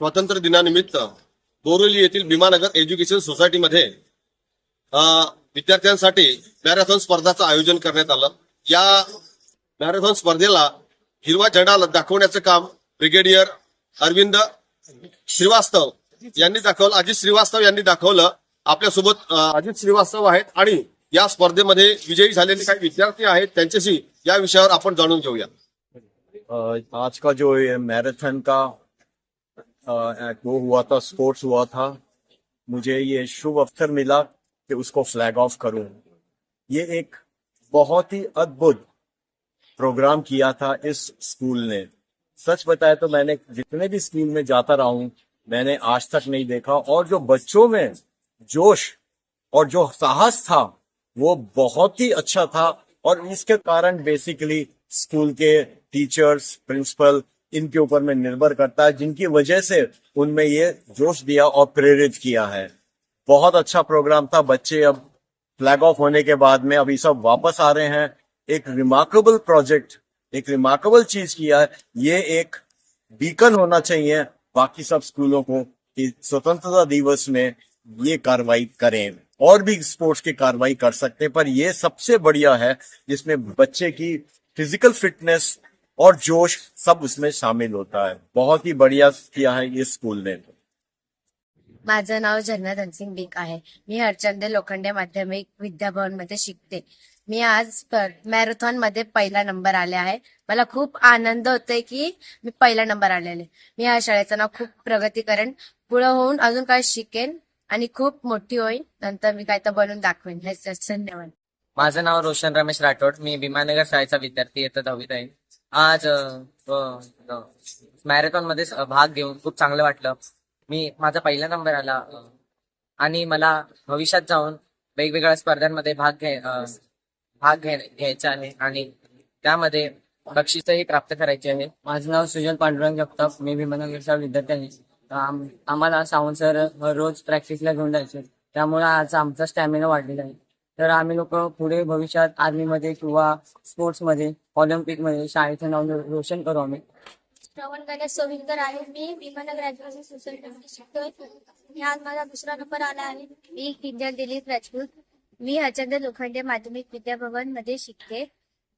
स्वातंत्र्य दिनानिमित्त बोरिवली येथील भीमानगर एज्युकेशन सोसायटीमध्ये विद्यार्थ्यांसाठी मॅरेथॉन स्पर्धाचं आयोजन करण्यात आलं. या मॅरेथॉन स्पर्धेला हिरवा झेंडा दाखवण्याचं काम ब्रिगेडियर अरविंद श्रीवास्तव यांनी दाखवलं अजित श्रीवास्तव यांनी दाखवलं आपल्यासोबत अजित श्रीवास्तव आहेत आणि या स्पर्धेमध्ये विजयी झालेले काही विद्यार्थी आहेत त्यांच्याशी या विषयावर आपण जाणून घेऊया. आज का जो ये मैराथन का वो हुआ था स्पोर्ट्स हुआ था। मुझे ये शुभ अवसर मिला कि उसको फ्लैग ऑफ़ करूँ। ये एक बहुत ही अद्भुत प्रोग्राम किया था इस स्कूल ने। सच बताया तो मैंने जितने भी स्कूल में जाता रहा हूँ, मैंने आज तक नहीं देखा। और जो बच्चों में जोश और जो साहस था, वो बहुत ही अच्छा था। और इसके कारण बेसिकली स्कूल के टीचर्स प्रिंसिपल इनके ऊपर में निर्भर करता है, जिनकी वजह से उनमें ये जोश दिया और प्रेरित किया है। बहुत अच्छा प्रोग्राम था, बच्चे अब फ्लैग ऑफ़ होने के बाद में अभी सब वापस आ रहे हैं। एक रिमार्केबल प्रोजेक्ट एक रिमार्केबल चीज़ किया है। ये एक बीकन होना चाहिए बाकी सब स्कूलों को कि स्वतंत्रता दिवस में ये कार्रवाई करें। और भी स्पोर्ट्स की कार्रवाई कर सकते हैं, पर ये सबसे बढ़िया है जिसमें बच्चे की फ़िज़िकल फिटनेस और जोश सब उसमें शामिल होता है। बहुत ही बढ़िया किया है ये स्कूल ने। माझं नाव झरना धनसिंग बिक आहे. मी हरचंद लोखंडे माध्यमिक विद्याभवनमध्ये शिकते. मी आज मॅरेथॉनमध्ये पहिला नंबर आले आहे. मला खूप आनंद होतोय की मी पहिला नंबर आलेले. मी या शाळेचं नाव खूप प्रगती करेन पुढे होऊन अजून काय शिकेन आणि खूप मोठी होईल नंतर मी काय तर बनवून दाखवेन. हेच धन्यवाद. माझं नाव रोशन रमेश राठोड. मी भीमानगर शाळेचा विद्यार्थी येतो दहावीत आहे. आज मॅरेथॉनमध्ये भाग घेऊन खूप चांगलं वाटलं. मी माझा पहिला नंबर आला आणि मला भविष्यात जाऊन वेगवेगळ्या स्पर्धांमध्ये भाग घे भाग घे घ्यायचा आहे. आणि त्यामध्ये बक्षीसही प्राप्त करायचे आहे. माझं नाव सुजल पांडुरंग जगताप. मी भीमनगरचा विद्यार्थी आहे. आम्हाला सावंत सर रोज प्रॅक्टिसला घेऊन जायचे. त्यामुळे आज आमचा स्टॅमिना वाढलेला आहे. तर आम्ही लोक पुढे भविष्यात आर्मीमध्ये किंवा स्पोर्ट्समध्ये ऑलिम्पिकमध्ये शाळेचं नाव रोशन करू आम्ही. श्रवण गणेश सोविंदर आहे. मी विमान ग्रॅज्युएशन सोसायटीमध्ये शिकतोय आज माझा दुसरा नंबर आला आहे. मी किंजल दिलीप राजपूत. मी हरचंद लोखंडे माध्यमिक विद्याभवनमध्ये शिकते.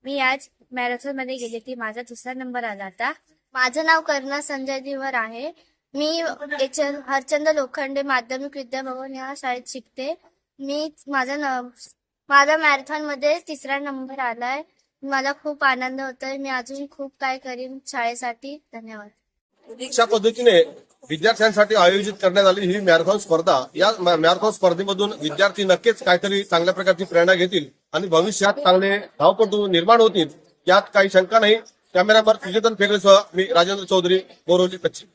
मी आज मॅरेथॉनमध्ये गेले ती माझा दुसरा नंबर आला आता. माझं नाव कर्णा संजय दिवर आहे. मी हरचंद लोखंडे माध्यमिक विद्याभवन या शाळेत शिकते. मी माझा न माझा मॅरेथॉनमध्ये तिसरा नंबर आलाय. मला खूप आनंद होतोय. मी अजून खूप काय करीन शाळेसाठी. धन्यवाद. अशा पद्धतीने विद्यार्थ्यांसाठी आयोजित करण्यात आली ही मॅरेथॉन स्पर्धा या मॅरेथॉन स्पर्धेमधून विद्यार्थी नक्कीच काहीतरी चांगल्या प्रकारची प्रेरणा घेतील आणि भविष्यात चांगले धावपटू निर्माण होतील यात काही शंका नाही. कॅमेरामॅन सुचेतन फेगरेसह मी राजेंद्र चौधरी बोरवली पश्चिम.